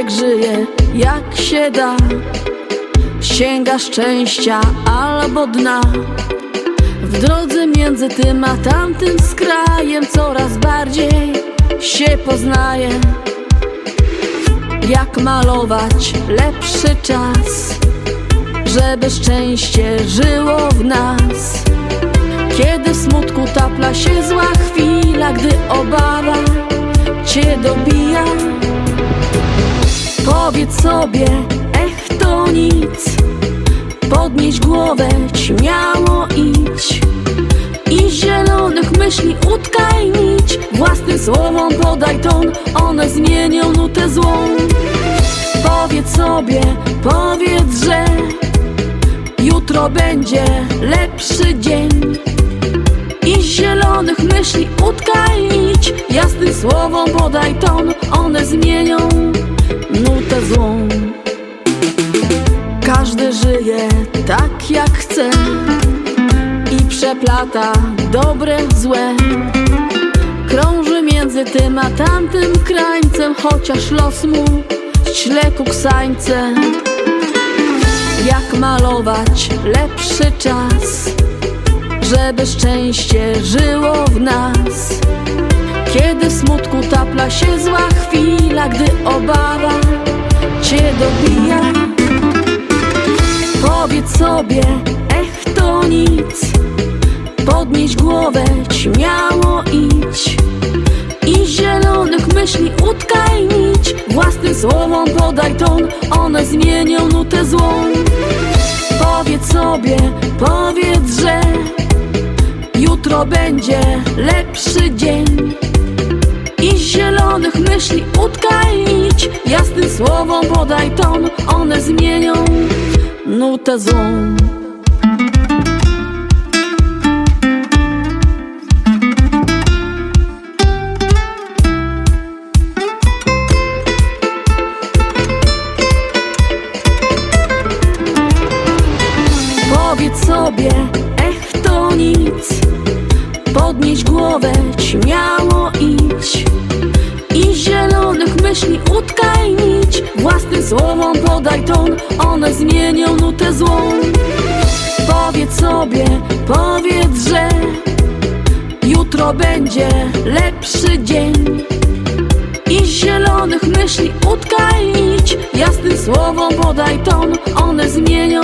człowiek żyje jak się da. Sięga szczęścia albo dna. W drodze między tym a tamtym skrajem Coraz bardziej się poznaje. Jak malować lepszy czas Żeby szczęście żyło w nas? Kiedy w smutku tapla się zła chwila Gdy obawa cię dobija Powiedz sobie, ech to nic. Podnieś głowę, śmiało idź. I zielonych myśli utkaj nić Własnym słowom podaj ton One zmienią nutę złą. Powiedz sobie, powiedz, że Jutro będzie lepszy dzień. I zielonych myśli utkaj nić Jasnym słowom podaj ton One zmienią przeplata dobre, złe. Krąży między tym a tamtym krańcem Chociaż los mu źle kuksańce Jak malować lepszy czas żeby szczęście żyło w nas? Kiedy w smutku tapla się zła chwila Gdy obawa cię dobija? Powiedz sobie, ech śmiało idź I zielonych myśli utkaj nić Własnym słowom podaj ton One zmienią nutę złą. Powiedz sobie, powiedz, że Jutro będzie lepszy dzień. I zielonych myśli utkaj nić Jasnym słowom podaj ton One zmienią nutę złą Powiedz sobie, ech to nic. Podnieś głowę, śmiało idź. I zielonych myśli utkaj nić Własnym słowom podaj ton One zmienią nutę złą. Powiedz sobie, powiedz, że Jutro będzie lepszy dzień. I zielonych myśli utkaj nić Jasnym słowom podaj ton One zmienią